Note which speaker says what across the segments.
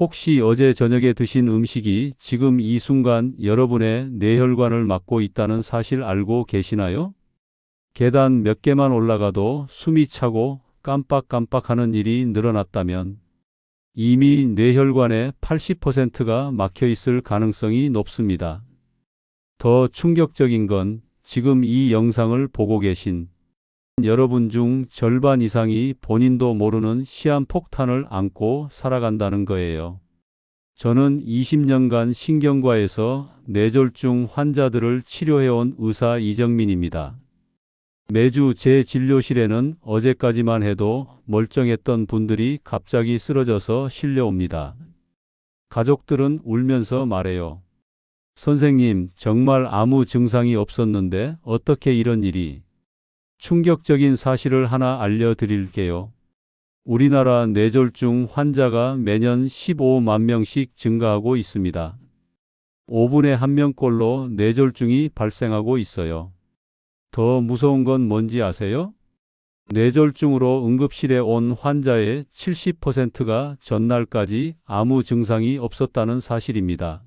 Speaker 1: 혹시 어제 저녁에 드신 음식이 지금 이 순간 여러분의 뇌혈관을 막고 있다는 사실 알고 계시나요? 계단 몇 개만 올라가도 숨이 차고 깜빡깜빡하는 일이 늘어났다면 이미 뇌혈관의 80%가 막혀 있을 가능성이 높습니다. 더 충격적인 건 지금 이 영상을 보고 계신 여러분 중 절반 이상이 본인도 모르는 시한폭탄을 안고 살아간다는 거예요. 저는 20년간 신경과에서 뇌졸중 환자들을 치료해온 의사 이정민입니다. 매주 제 진료실에는 어제까지만 해도 멀쩡했던 분들이 갑자기 쓰러져서 실려옵니다. 가족들은 울면서 말해요. 선생님, 정말 아무 증상이 없었는데 어떻게 이런 일이? 충격적인 사실을 하나 알려드릴게요. 우리나라 뇌졸중 환자가 매년 15만 명씩 증가하고 있습니다. 5분에 1명꼴로 뇌졸중이 발생하고 있어요. 더 무서운 건 뭔지 아세요? 뇌졸중으로 응급실에 온 환자의 70%가 전날까지 아무 증상이 없었다는 사실입니다.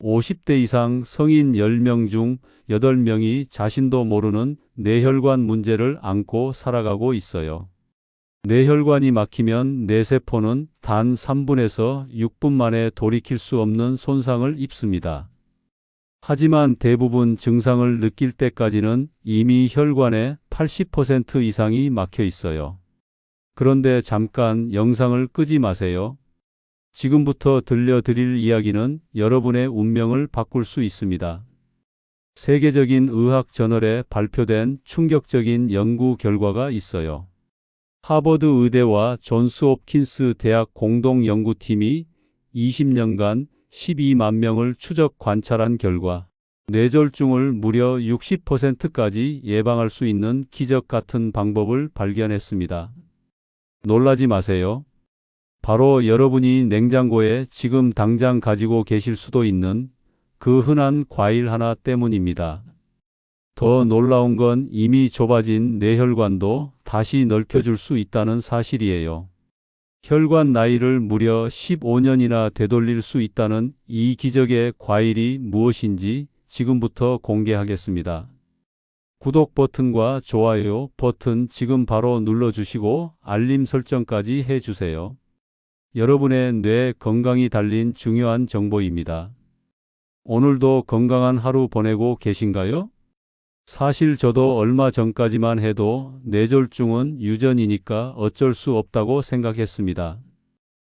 Speaker 1: 50대 이상 성인 10명 중 8명이 자신도 모르는 뇌혈관 문제를 안고 살아가고 있어요. 뇌혈관이 막히면 뇌세포는 단 3분에서 6분 만에 돌이킬 수 없는 손상을 입습니다. 하지만 대부분 증상을 느낄 때까지는 이미 혈관의 80% 이상이 막혀 있어요. 그런데 잠깐 영상을 끄지 마세요. 지금부터 들려드릴 이야기는 여러분의 운명을 바꿀 수 있습니다. 세계적인 의학 저널에 발표된 충격적인 연구 결과가 있어요. 하버드 의대와 존스 홉킨스 대학 공동 연구팀이 20년간 12만 명을 추적 관찰한 결과 뇌졸중을 무려 60%까지 예방할 수 있는 기적 같은 방법을 발견했습니다. 놀라지 마세요. 바로 여러분이 냉장고에 지금 당장 가지고 계실 수도 있는 그 흔한 과일 하나 때문입니다. 더 놀라운 건 이미 좁아진 뇌혈관도 다시 넓혀줄 수 있다는 사실이에요. 혈관 나이를 무려 15년이나 되돌릴 수 있다는 이 기적의 과일이 무엇인지 지금부터 공개하겠습니다. 구독 버튼과 좋아요 버튼 지금 바로 눌러주시고 알림 설정까지 해주세요. 여러분의 뇌 건강이 달린 중요한 정보입니다. 오늘도 건강한 하루 보내고 계신가요? 사실 저도 얼마 전까지만 해도 뇌졸중은 유전이니까 어쩔 수 없다고 생각했습니다.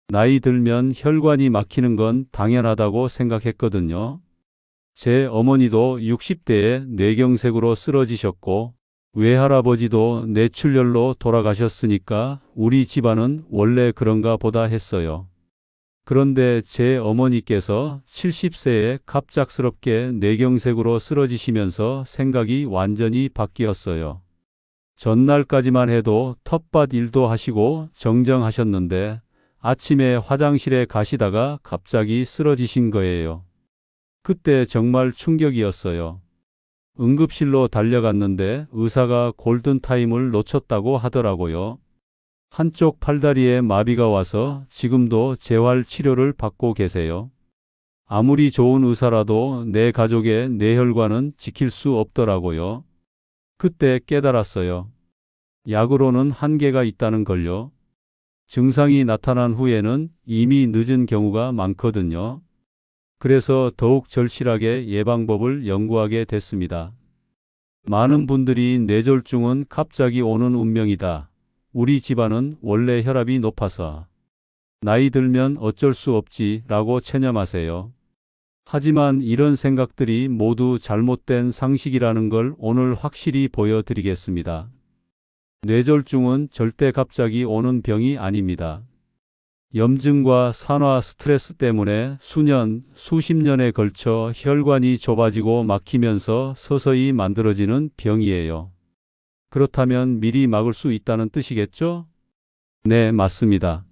Speaker 1: 나이 들면 혈관이 막히는 건 당연하다고 생각했거든요. 제 어머니도 60대에 뇌경색으로 쓰러지셨고 외할아버지도 뇌출혈로 돌아가셨으니까 우리 집안은 원래 그런가 보다 했어요. 그런데 제 어머니께서 70세에 갑작스럽게 뇌경색으로 쓰러지시면서 생각이 완전히 바뀌었어요. 전날까지만 해도 텃밭 일도 하시고 정정하셨는데 아침에 화장실에 가시다가 갑자기 쓰러지신 거예요. 그때 정말 충격이었어요. 응급실로 달려갔는데 의사가 골든타임을 놓쳤다고 하더라고요. 한쪽 팔다리에 마비가 와서 지금도 재활 치료를 받고 계세요. 아무리 좋은 의사라도 내 가족의 뇌혈관은 지킬 수 없더라고요. 그때 깨달았어요. 약으로는 한계가 있다는 걸요. 증상이 나타난 후에는 이미 늦은 경우가 많거든요. 그래서 더욱 절실하게 예방법을 연구하게 됐습니다. 많은 분들이 뇌졸중은 갑자기 오는 운명이다. 우리 집안은 원래 혈압이 높아서 나이 들면 어쩔 수 없지 라고 체념하세요. 하지만 이런 생각들이 모두 잘못된 상식이라는 걸 오늘 확실히 보여드리겠습니다. 뇌졸중은 절대 갑자기 오는 병이 아닙니다. 염증과 산화 스트레스 때문에 수년, 수십 년에 걸쳐 혈관이 좁아지고 막히면서 서서히 만들어지는 병이에요. 그렇다면 미리 막을 수 있다는 뜻이겠죠? 네, 맞습니다.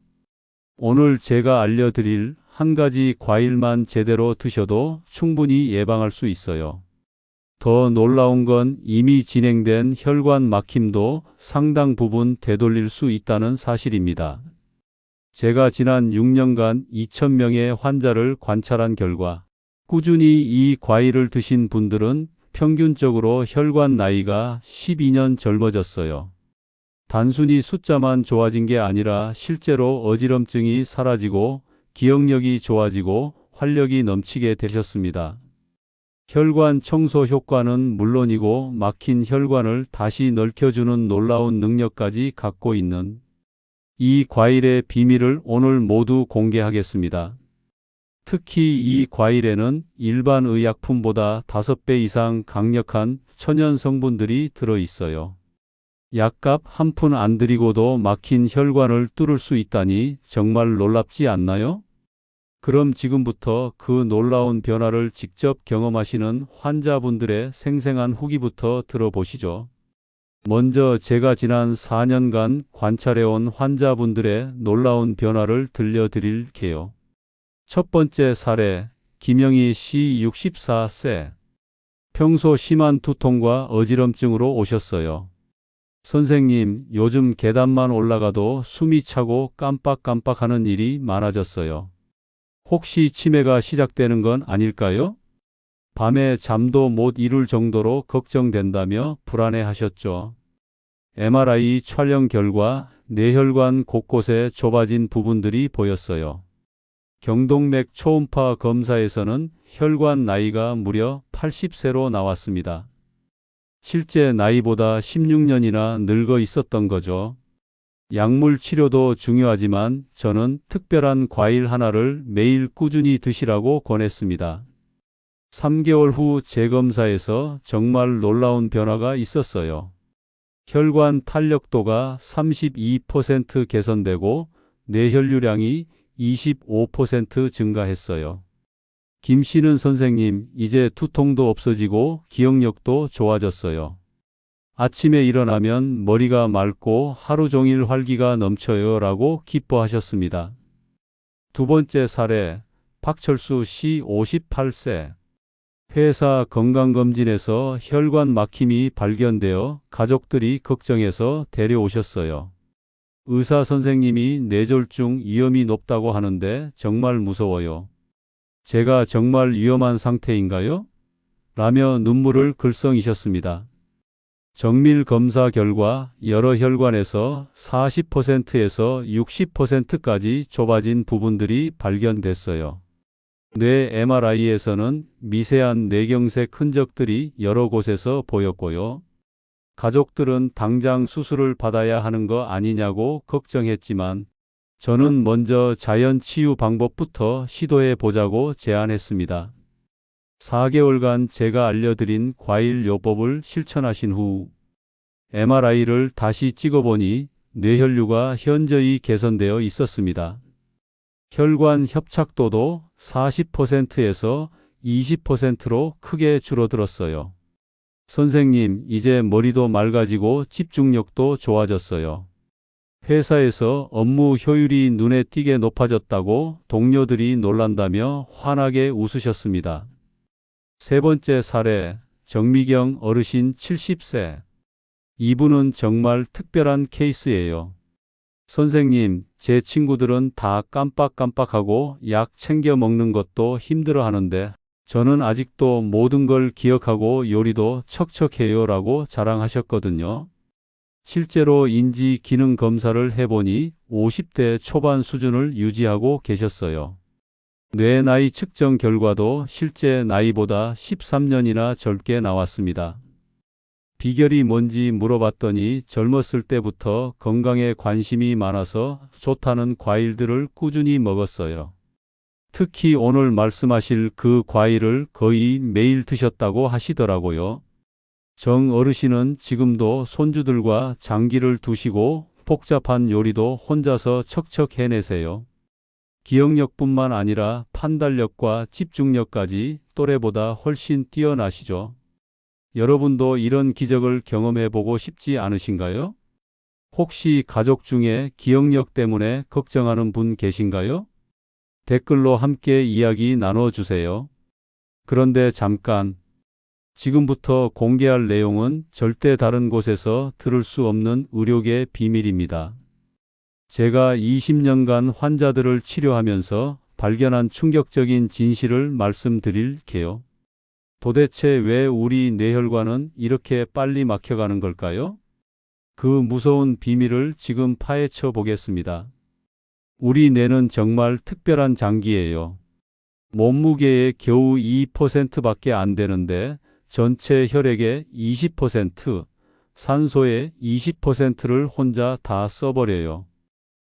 Speaker 1: 오늘 제가 알려드릴 한 가지 과일만 제대로 드셔도 충분히 예방할 수 있어요. 더 놀라운 건 이미 진행된 혈관 막힘도 상당 부분 되돌릴 수 있다는 사실입니다. 제가 지난 6년간 2,000명의 환자를 관찰한 결과 꾸준히 이 과일을 드신 분들은 평균적으로 혈관 나이가 12년 젊어졌어요. 단순히 숫자만 좋아진 게 아니라 실제로 어지럼증이 사라지고 기억력이 좋아지고 활력이 넘치게 되셨습니다. 혈관 청소 효과는 물론이고 막힌 혈관을 다시 넓혀주는 놀라운 능력까지 갖고 있는 이 과일의 비밀을 오늘 모두 공개하겠습니다. 특히 이 과일에는 일반 의약품보다 5배 이상 강력한 천연 성분들이 들어 있어요. 약값 한 푼 안 들이고도 막힌 혈관을 뚫을 수 있다니 정말 놀랍지 않나요? 그럼 지금부터 그 놀라운 변화를 직접 경험하시는 환자분들의 생생한 후기부터 들어보시죠. 먼저 제가 지난 4년간 관찰해온 환자분들의 놀라운 변화를 들려드릴게요. 첫 번째 사례, 김영희 씨 64세. 평소 심한 두통과 어지럼증으로 오셨어요. 선생님, 요즘 계단만 올라가도 숨이 차고 깜빡깜빡 하는 일이 많아졌어요. 혹시 치매가 시작되는 건 아닐까요? 밤에 잠도 못 이룰 정도로 걱정된다며 불안해 하셨죠. MRI 촬영 결과 뇌혈관 곳곳에 좁아진 부분들이 보였어요. 경동맥 초음파 검사에서는 혈관 나이가 무려 80세로 나왔습니다. 실제 나이보다 16년이나 늙어 있었던 거죠. 약물 치료도 중요하지만 저는 특별한 과일 하나를 매일 꾸준히 드시라고 권했습니다. 3개월 후 재검사에서 정말 놀라운 변화가 있었어요. 혈관 탄력도가 32% 개선되고 뇌혈류량이 25% 증가했어요. 김 씨는 선생님, 이제 두통도 없어지고 기억력도 좋아졌어요. 아침에 일어나면 머리가 맑고 하루 종일 활기가 넘쳐요 라고 기뻐하셨습니다. 두 번째 사례, 박철수 씨 58세. 회사 건강검진에서 혈관 막힘이 발견되어 가족들이 걱정해서 데려오셨어요. 의사 선생님이 뇌졸중 위험이 높다고 하는데 정말 무서워요. 제가 정말 위험한 상태인가요? 라며 눈물을 글썽이셨습니다. 정밀 검사 결과 여러 혈관에서 40%에서 60%까지 좁아진 부분들이 발견됐어요. 뇌 MRI에서는 미세한 뇌경색 흔적들이 여러 곳에서 보였고요. 가족들은 당장 수술을 받아야 하는 거 아니냐고 걱정했지만 저는 먼저 자연 치유 방법부터 시도해 보자고 제안했습니다. 4개월간 제가 알려드린 과일 요법을 실천하신 후 MRI를 다시 찍어보니 뇌혈류가 현저히 개선되어 있었습니다. 혈관 협착도도 40%에서 20%로 크게 줄어들었어요. 선생님, 이제 머리도 맑아지고 집중력도 좋아졌어요. 회사에서 업무 효율이 눈에 띄게 높아졌다고 동료들이 놀란다며 환하게 웃으셨습니다. 세 번째 사례, 정미경 어르신 70세. 이분은 정말 특별한 케이스예요. 선생님, 제 친구들은 다 깜빡깜빡하고 약 챙겨 먹는 것도 힘들어 하는데 저는 아직도 모든 걸 기억하고 요리도 척척해요 라고 자랑하셨거든요. 실제로 인지 기능 검사를 해보니 50대 초반 수준을 유지하고 계셨어요. 뇌 나이 측정 결과도 실제 나이보다 13년이나 젊게 나왔습니다. 비결이 뭔지 물어봤더니 젊었을 때부터 건강에 관심이 많아서 좋다는 과일들을 꾸준히 먹었어요. 특히 오늘 말씀하실 그 과일을 거의 매일 드셨다고 하시더라고요. 정 어르신은 지금도 손주들과 장기를 두시고 복잡한 요리도 혼자서 척척 해내세요. 기억력뿐만 아니라 판단력과 집중력까지 또래보다 훨씬 뛰어나시죠. 여러분도 이런 기적을 경험해 보고 싶지 않으신가요? 혹시 가족 중에 기억력 때문에 걱정하는 분 계신가요? 댓글로 함께 이야기 나눠주세요. 그런데 잠깐, 지금부터 공개할 내용은 절대 다른 곳에서 들을 수 없는 의료계 비밀입니다. 제가 20년간 환자들을 치료하면서 발견한 충격적인 진실을 말씀드릴게요. 도대체 왜 우리 뇌혈관은 이렇게 빨리 막혀가는 걸까요? 그 무서운 비밀을 지금 파헤쳐 보겠습니다. 우리 뇌는 정말 특별한 장기예요. 몸무게의 겨우 2%밖에 안 되는데 전체 혈액의 20%, 산소의 20%를 혼자 다 써버려요.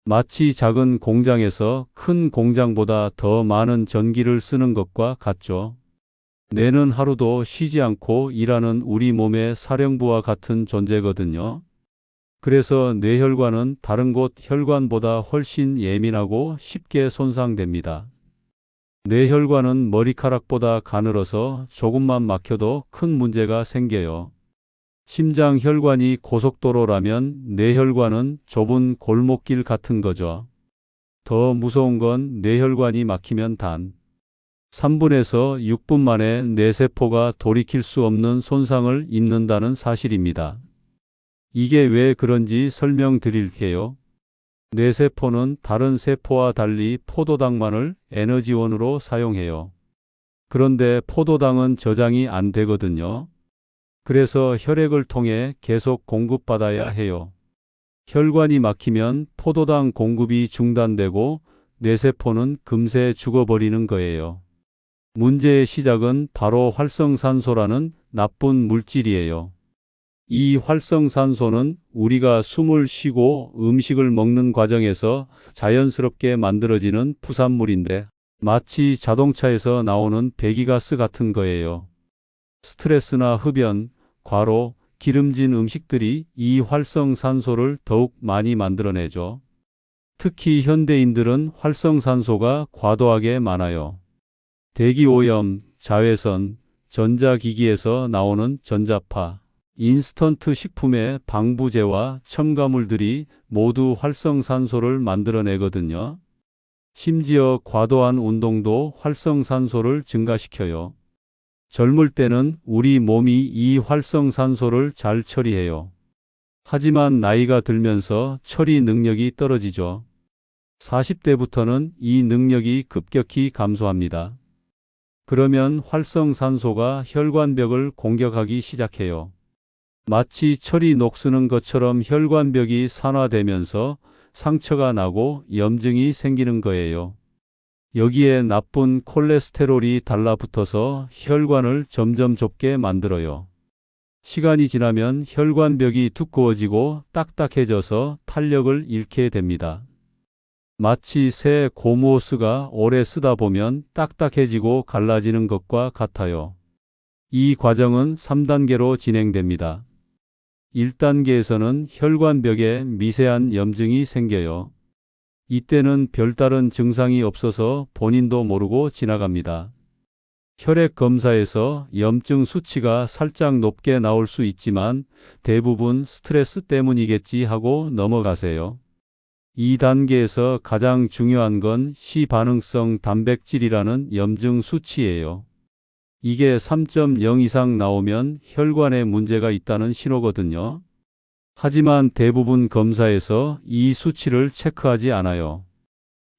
Speaker 1: 마치 작은 공장에서 큰 공장보다 더 많은 전기를 쓰는 것과 같죠. 뇌는 하루도 쉬지 않고 일하는 우리 몸의 사령부와 같은 존재거든요. 그래서 뇌혈관은 다른 곳 혈관보다 훨씬 예민하고 쉽게 손상됩니다. 뇌혈관은 머리카락보다 가늘어서 조금만 막혀도 큰 문제가 생겨요. 심장 혈관이 고속도로라면 뇌혈관은 좁은 골목길 같은 거죠. 더 무서운 건 뇌혈관이 막히면 단 3분에서 6분 만에 뇌세포가 돌이킬 수 없는 손상을 입는다는 사실입니다. 이게 왜 그런지 설명드릴게요. 뇌세포는 다른 세포와 달리 포도당만을 에너지원으로 사용해요. 그런데 포도당은 저장이 안 되거든요. 그래서 혈액을 통해 계속 공급받아야 해요. 혈관이 막히면 포도당 공급이 중단되고 뇌세포는 금세 죽어버리는 거예요. 문제의 시작은 바로 활성산소라는 나쁜 물질이에요. 이 활성산소는 우리가 숨을 쉬고 음식을 먹는 과정에서 자연스럽게 만들어지는 부산물인데 마치 자동차에서 나오는 배기가스 같은 거예요. 스트레스나 흡연, 과로, 기름진 음식들이 이 활성산소를 더욱 많이 만들어내죠. 특히 현대인들은 활성산소가 과도하게 많아요. 대기오염, 자외선, 전자기기에서 나오는 전자파, 인스턴트 식품의 방부제와 첨가물들이 모두 활성산소를 만들어내거든요. 심지어 과도한 운동도 활성산소를 증가시켜요. 젊을 때는 우리 몸이 이 활성산소를 잘 처리해요. 하지만 나이가 들면서 처리 능력이 떨어지죠. 40대부터는 이 능력이 급격히 감소합니다. 그러면 활성산소가 혈관벽을 공격하기 시작해요. 마치 철이 녹쓰는 것처럼 혈관벽이 산화되면서 상처가 나고 염증이 생기는 거예요. 여기에 나쁜 콜레스테롤이 달라붙어서 혈관을 점점 좁게 만들어요. 시간이 지나면 혈관벽이 두꺼워지고 딱딱해져서 탄력을 잃게 됩니다. 마치 새 고무호스가 오래 쓰다 보면 딱딱해지고 갈라지는 것과 같아요. 이 과정은 3단계로 진행됩니다. 1단계에서는 혈관벽에 미세한 염증이 생겨요. 이때는 별다른 증상이 없어서 본인도 모르고 지나갑니다. 혈액 검사에서 염증 수치가 살짝 높게 나올 수 있지만 대부분 스트레스 때문이겠지 하고 넘어가세요. 2단계에서 가장 중요한 건 시반응성 단백질이라는 염증 수치예요. 이게 3.0 이상 나오면 혈관에 문제가 있다는 신호거든요. 하지만 대부분 검사에서 이 수치를 체크하지 않아요.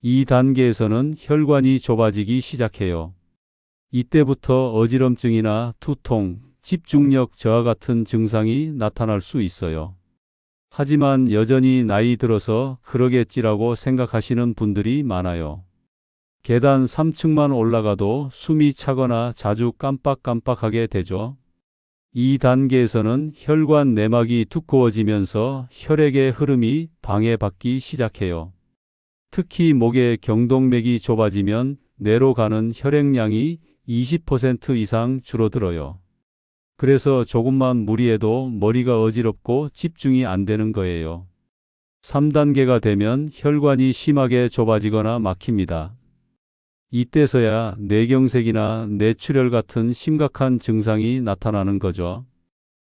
Speaker 1: 이 단계에서는 혈관이 좁아지기 시작해요. 이때부터 어지럼증이나 두통, 집중력 저하 같은 증상이 나타날 수 있어요. 하지만 여전히 나이 들어서 그러겠지라고 생각하시는 분들이 많아요. 계단 3층만 올라가도 숨이 차거나 자주 깜빡깜빡하게 되죠. 이 단계에서는 혈관 내막이 두꺼워지면서 혈액의 흐름이 방해받기 시작해요. 특히 목의 경동맥이 좁아지면 뇌로 가는 혈액량이 20% 이상 줄어들어요. 그래서 조금만 무리해도 머리가 어지럽고 집중이 안 되는 거예요. 3단계가 되면 혈관이 심하게 좁아지거나 막힙니다. 이때서야 뇌경색이나 뇌출혈 같은 심각한 증상이 나타나는 거죠.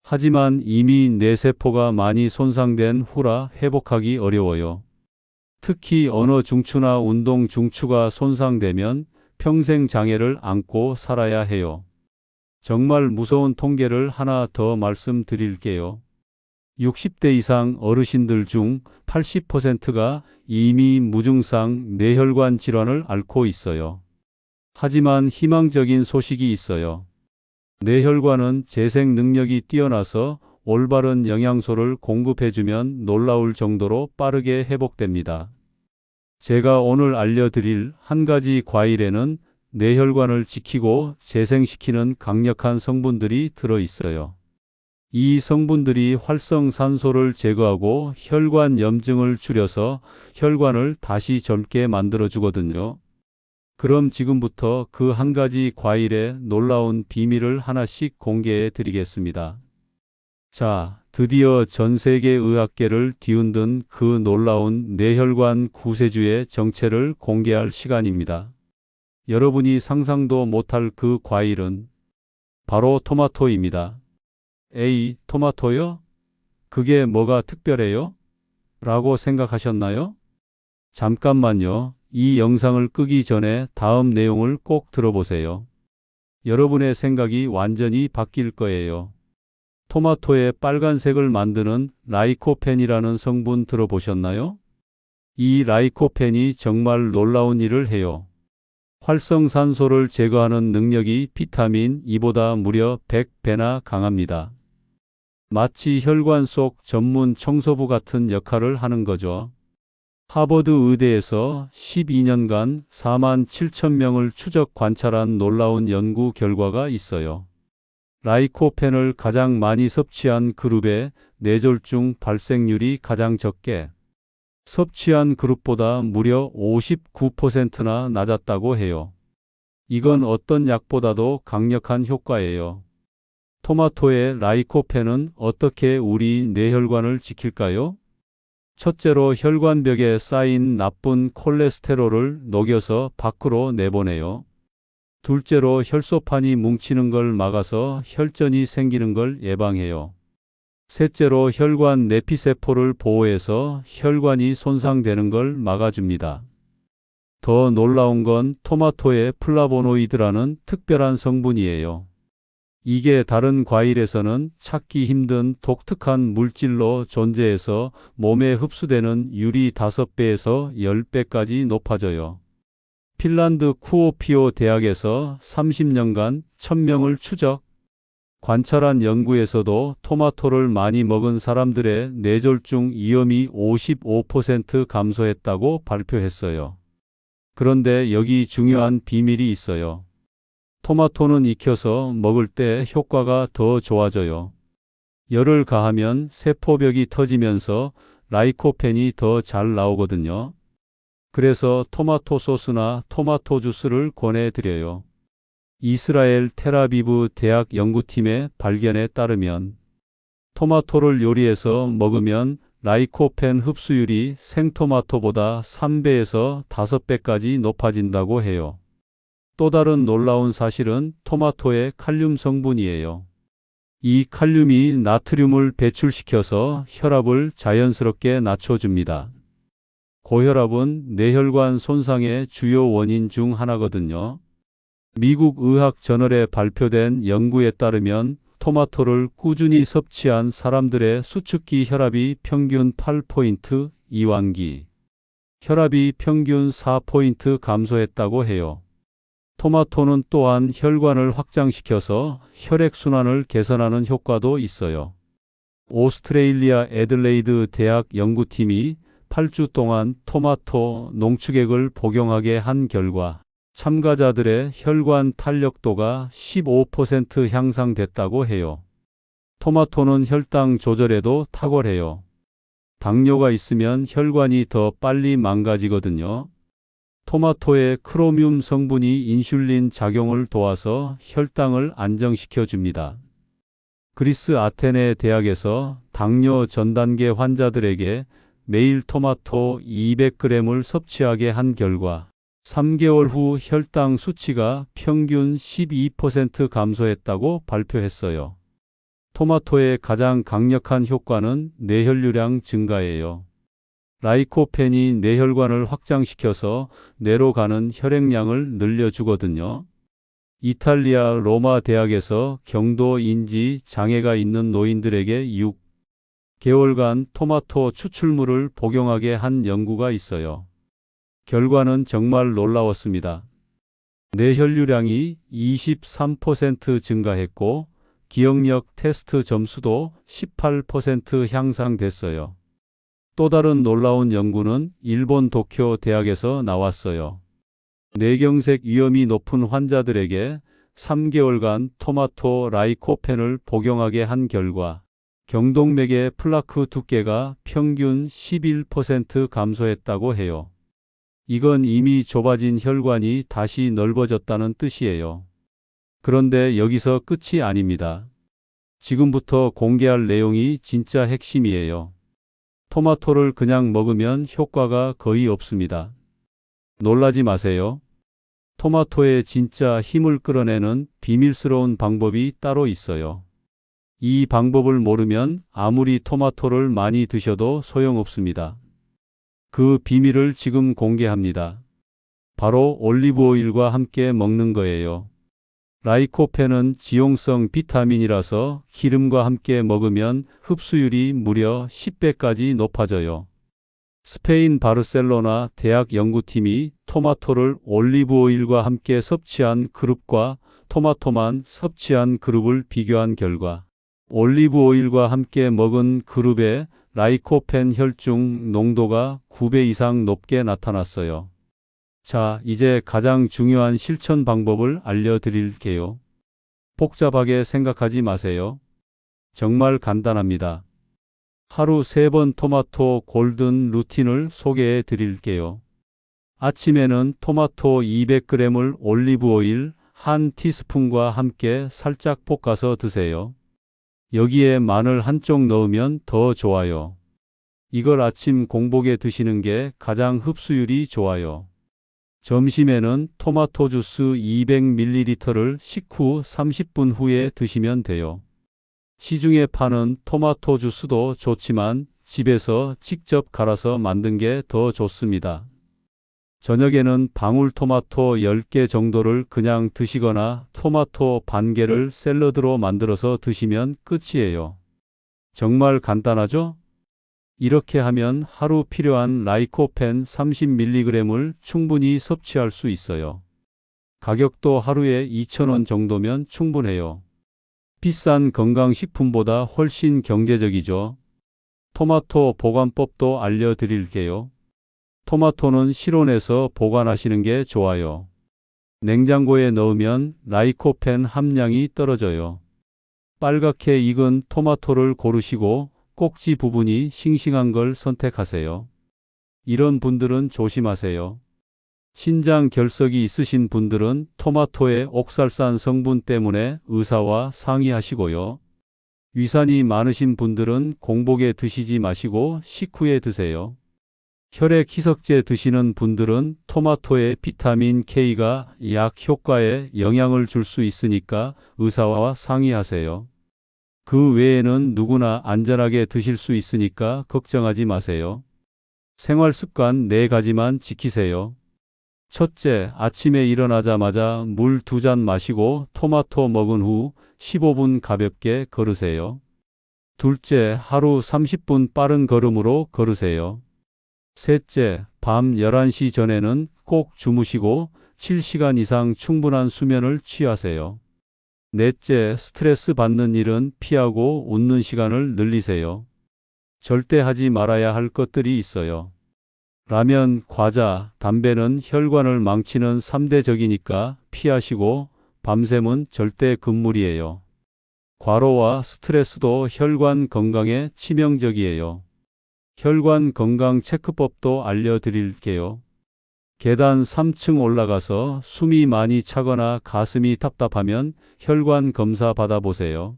Speaker 1: 하지만 이미 뇌세포가 많이 손상된 후라 회복하기 어려워요. 특히 언어 중추나 운동 중추가 손상되면 평생 장애를 안고 살아야 해요. 정말 무서운 통계를 하나 더 말씀드릴게요. 60대 이상 어르신들 중 80%가 이미 무증상 뇌혈관 질환을 앓고 있어요. 하지만 희망적인 소식이 있어요. 뇌혈관은 재생 능력이 뛰어나서 올바른 영양소를 공급해주면 놀라울 정도로 빠르게 회복됩니다. 제가 오늘 알려드릴 한 가지 과일에는 뇌혈관을 지키고 재생시키는 강력한 성분들이 들어 있어요. 이 성분들이 활성산소를 제거하고 혈관 염증을 줄여서 혈관을 다시 젊게 만들어 주거든요. 그럼 지금부터 그 한 가지 과일의 놀라운 비밀을 하나씩 공개해 드리겠습니다. 자, 드디어 전 세계 의학계를 뒤흔든 그 놀라운 뇌혈관 구세주의 정체를 공개할 시간입니다. 여러분이 상상도 못할 그 과일은 바로 토마토입니다. 에이, 토마토요? 그게 뭐가 특별해요? 라고 생각하셨나요? 잠깐만요. 이 영상을 끄기 전에 다음 내용을 꼭 들어보세요. 여러분의 생각이 완전히 바뀔 거예요. 토마토의 빨간색을 만드는 라이코펜이라는 성분 들어보셨나요? 이 라이코펜이 정말 놀라운 일을 해요. 활성산소를 제거하는 능력이 비타민 E보다 무려 100배나 강합니다. 마치 혈관 속 전문 청소부 같은 역할을 하는 거죠. 하버드 의대에서 12년간 4만 7천 명을 추적 관찰한 놀라운 연구 결과가 있어요. 라이코펜을 가장 많이 섭취한 그룹의 뇌졸중 발생률이 가장 적게 섭취한 그룹보다 무려 59%나 낮았다고 해요. 이건 어떤 약보다도 강력한 효과예요. 토마토의 라이코펜은 어떻게 우리 뇌혈관을 지킬까요? 첫째로 혈관벽에 쌓인 나쁜 콜레스테롤을 녹여서 밖으로 내보내요. 둘째로 혈소판이 뭉치는 걸 막아서 혈전이 생기는 걸 예방해요. 셋째로 혈관 내피세포를 보호해서 혈관이 손상되는 걸 막아줍니다. 더 놀라운 건 토마토의 플라보노이드라는 특별한 성분이에요. 이게 다른 과일에서는 찾기 힘든 독특한 물질로 존재해서 몸에 흡수되는 율이 5배에서 10배까지 높아져요. 핀란드 쿠오피오 대학에서 30년간 1000명을 추적, 관찰한 연구에서도 토마토를 많이 먹은 사람들의 뇌졸중 위험이 55% 감소했다고 발표했어요. 그런데 여기 중요한 비밀이 있어요. 토마토는 익혀서 먹을 때 효과가 더 좋아져요. 열을 가하면 세포벽이 터지면서 라이코펜이 더 잘 나오거든요. 그래서 토마토 소스나 토마토 주스를 권해드려요. 이스라엘 테라비브 대학 연구팀의 발견에 따르면 토마토를 요리해서 먹으면 라이코펜 흡수율이 생토마토보다 3배에서 5배까지 높아진다고 해요. 또 다른 놀라운 사실은 토마토의 칼륨 성분이에요. 이 칼륨이 나트륨을 배출시켜서 혈압을 자연스럽게 낮춰줍니다. 고혈압은 뇌혈관 손상의 주요 원인 중 하나거든요. 미국 의학 저널에 발표된 연구에 따르면 토마토를 꾸준히 섭취한 사람들의 수축기 혈압이 평균 8포인트, 이완기 혈압이 평균 4포인트 감소했다고 해요. 토마토는 또한 혈관을 확장시켜서 혈액순환을 개선하는 효과도 있어요. 오스트레일리아 애들레이드 대학 연구팀이 8주 동안 토마토 농축액을 복용하게 한 결과 참가자들의 혈관 탄력도가 15% 향상됐다고 해요. 토마토는 혈당 조절에도 탁월해요. 당뇨가 있으면 혈관이 더 빨리 망가지거든요. 토마토의 크로뮴 성분이 인슐린 작용을 도와서 혈당을 안정시켜 줍니다. 그리스 아테네 대학에서 당뇨 전단계 환자들에게 매일 토마토 200g을 섭취하게 한 결과 3개월 후 혈당 수치가 평균 12% 감소했다고 발표했어요. 토마토의 가장 강력한 효과는 뇌혈류량 증가예요. 라이코펜이 뇌혈관을 확장시켜서 뇌로 가는 혈액량을 늘려주거든요. 이탈리아 로마 대학에서 경도 인지 장애가 있는 노인들에게 6 개월간 토마토 추출물을 복용하게 한 연구가 있어요. 결과는 정말 놀라웠습니다. 뇌혈류량이 23% 증가했고 기억력 테스트 점수도 18% 향상됐어요. 또 다른 놀라운 연구는 일본 도쿄 대학에서 나왔어요. 뇌경색 위험이 높은 환자들에게 3개월간 토마토 라이코펜을 복용하게 한 결과 경동맥의 플라크 두께가 평균 11% 감소했다고 해요. 이건 이미 좁아진 혈관이 다시 넓어졌다는 뜻이에요. 그런데 여기서 끝이 아닙니다. 지금부터 공개할 내용이 진짜 핵심이에요. 토마토를 그냥 먹으면 효과가 거의 없습니다. 놀라지 마세요. 토마토의 진짜 힘을 끌어내는 비밀스러운 방법이 따로 있어요. 이 방법을 모르면 아무리 토마토를 많이 드셔도 소용없습니다. 그 비밀을 지금 공개합니다. 바로 올리브 오일과 함께 먹는 거예요. 라이코펜은 지용성 비타민이라서 기름과 함께 먹으면 흡수율이 무려 10배까지 높아져요. 스페인 바르셀로나 대학 연구팀이 토마토를 올리브 오일과 함께 섭취한 그룹과 토마토만 섭취한 그룹을 비교한 결과 올리브 오일과 함께 먹은 그룹의 라이코펜 혈중 농도가 9배 이상 높게 나타났어요. 자, 이제 가장 중요한 실천 방법을 알려드릴게요. 복잡하게 생각하지 마세요. 정말 간단합니다. 하루 3번 토마토 골든 루틴을 소개해 드릴게요. 아침에는 토마토 200g을 올리브 오일 한 티스푼과 함께 살짝 볶아서 드세요. 여기에 마늘 한쪽 넣으면 더 좋아요. 이걸 아침 공복에 드시는 게 가장 흡수율이 좋아요. 점심에는 토마토 주스 200ml를 식후 30분 후에 드시면 돼요. 시중에 파는 토마토 주스도 좋지만 집에서 직접 갈아서 만든 게 더 좋습니다. 저녁에는 방울토마토 10개 정도를 그냥 드시거나 토마토 반 개를 샐러드로 만들어서 드시면 끝이에요. 정말 간단하죠? 이렇게 하면 하루 필요한 라이코펜 30mg을 충분히 섭취할 수 있어요. 가격도 하루에 2,000원 정도면 충분해요. 비싼 건강식품보다 훨씬 경제적이죠. 토마토 보관법도 알려드릴게요. 토마토는 실온에서 보관하시는 게 좋아요. 냉장고에 넣으면 라이코펜 함량이 떨어져요. 빨갛게 익은 토마토를 고르시고 꼭지 부분이 싱싱한 걸 선택하세요. 이런 분들은 조심하세요. 신장 결석이 있으신 분들은 토마토의 옥살산 성분 때문에 의사와 상의하시고요. 위산이 많으신 분들은 공복에 드시지 마시고 식후에 드세요. 혈액 희석제 드시는 분들은 토마토의 비타민 K가 약 효과에 영향을 줄 수 있으니까 의사와 상의하세요. 그 외에는 누구나 안전하게 드실 수 있으니까 걱정하지 마세요. 생활 습관 4가지만 지키세요. 첫째, 아침에 일어나자마자 물 두 잔 마시고 토마토 먹은 후 15분 가볍게 걸으세요. 둘째, 하루 30분 빠른 걸음으로 걸으세요. 셋째, 밤 11시 전에는 꼭 주무시고 7시간 이상 충분한 수면을 취하세요. 넷째, 스트레스 받는 일은 피하고 웃는 시간을 늘리세요. 절대 하지 말아야 할 것들이 있어요. 라면, 과자, 담배는 혈관을 망치는 3대 적이니까 피하시고 밤샘은 절대 금물이에요. 과로와 스트레스도 혈관 건강에 치명적이에요. 혈관 건강 체크법도 알려드릴게요. 계단 3층 올라가서 숨이 많이 차거나 가슴이 답답하면 혈관 검사 받아보세요.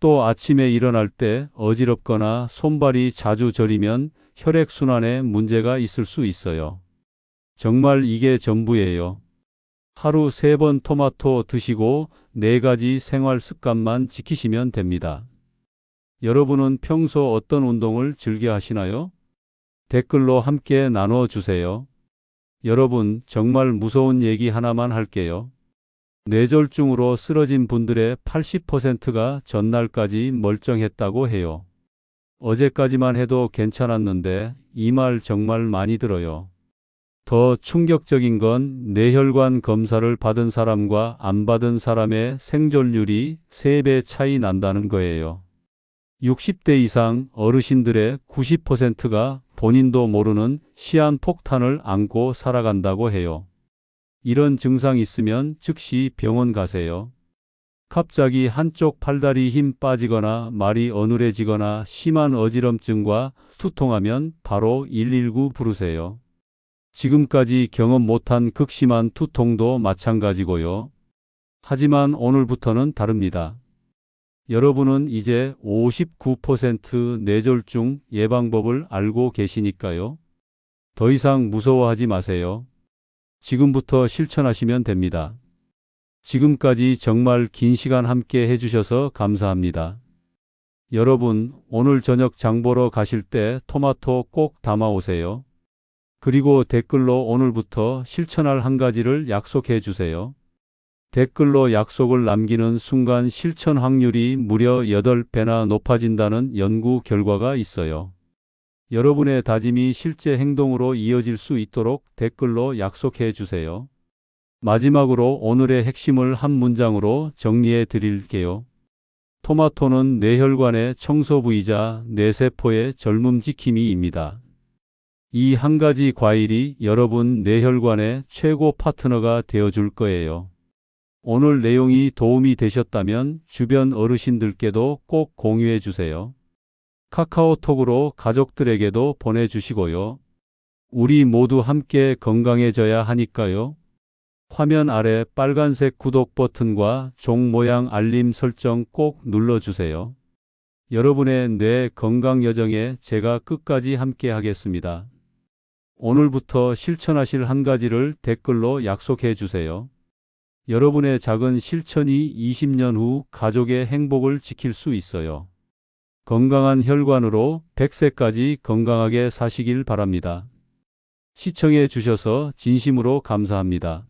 Speaker 1: 또 아침에 일어날 때 어지럽거나 손발이 자주 저리면 혈액순환에 문제가 있을 수 있어요. 정말 이게 전부예요. 하루 3번 토마토 드시고 4가지 생활 습관만 지키시면 됩니다. 여러분은 평소 어떤 운동을 즐겨 하시나요? 댓글로 함께 나눠 주세요. 여러분, 정말 무서운 얘기 하나만 할게요. 뇌졸중으로 쓰러진 분들의 80%가 전날까지 멀쩡했다고 해요. 어제까지만 해도 괜찮았는데 이 말 정말 많이 들어요. 더 충격적인 건 뇌혈관 검사를 받은 사람과 안 받은 사람의 생존율이 3배 차이 난다는 거예요. 60대 이상 어르신들의 90%가 본인도 모르는 시한 폭탄을 안고 살아간다고 해요. 이런 증상 있으면 즉시 병원 가세요. 갑자기 한쪽 팔다리 힘 빠지거나 말이 어눌해지거나 심한 어지럼증과 투통하면 바로 119 부르세요. 지금까지 경험 못한 극심한 투통도 마찬가지고요. 하지만 오늘부터는 다릅니다. 여러분은 이제 59% 뇌졸중 예방법을 알고 계시니까요. 더 이상 무서워하지 마세요. 지금부터 실천하시면 됩니다. 지금까지 정말 긴 시간 함께 해주셔서 감사합니다. 여러분, 오늘 저녁 장 보러 가실 때 토마토 꼭 담아오세요. 그리고 댓글로 오늘부터 실천할 한 가지를 약속해 주세요. 댓글로 약속을 남기는 순간 실천 확률이 무려 8배나 높아진다는 연구 결과가 있어요. 여러분의 다짐이 실제 행동으로 이어질 수 있도록 댓글로 약속해 주세요. 마지막으로 오늘의 핵심을 한 문장으로 정리해 드릴게요. 토마토는 뇌혈관의 청소부이자 뇌세포의 젊음 지킴이입니다. 이 한 가지 과일이 여러분 뇌혈관의 최고 파트너가 되어 줄 거예요. 오늘 내용이 도움이 되셨다면 주변 어르신들께도 꼭 공유해 주세요. 카카오톡으로 가족들에게도 보내주시고요. 우리 모두 함께 건강해져야 하니까요. 화면 아래 빨간색 구독 버튼과 종 모양 알림 설정 꼭 눌러주세요. 여러분의 뇌 건강 여정에 제가 끝까지 함께 하겠습니다. 오늘부터 실천하실 한 가지를 댓글로 약속해 주세요. 여러분의 작은 실천이 20년 후 가족의 행복을 지킬 수 있어요. 건강한 혈관으로 100세까지 건강하게 사시길 바랍니다. 시청해 주셔서 진심으로 감사합니다.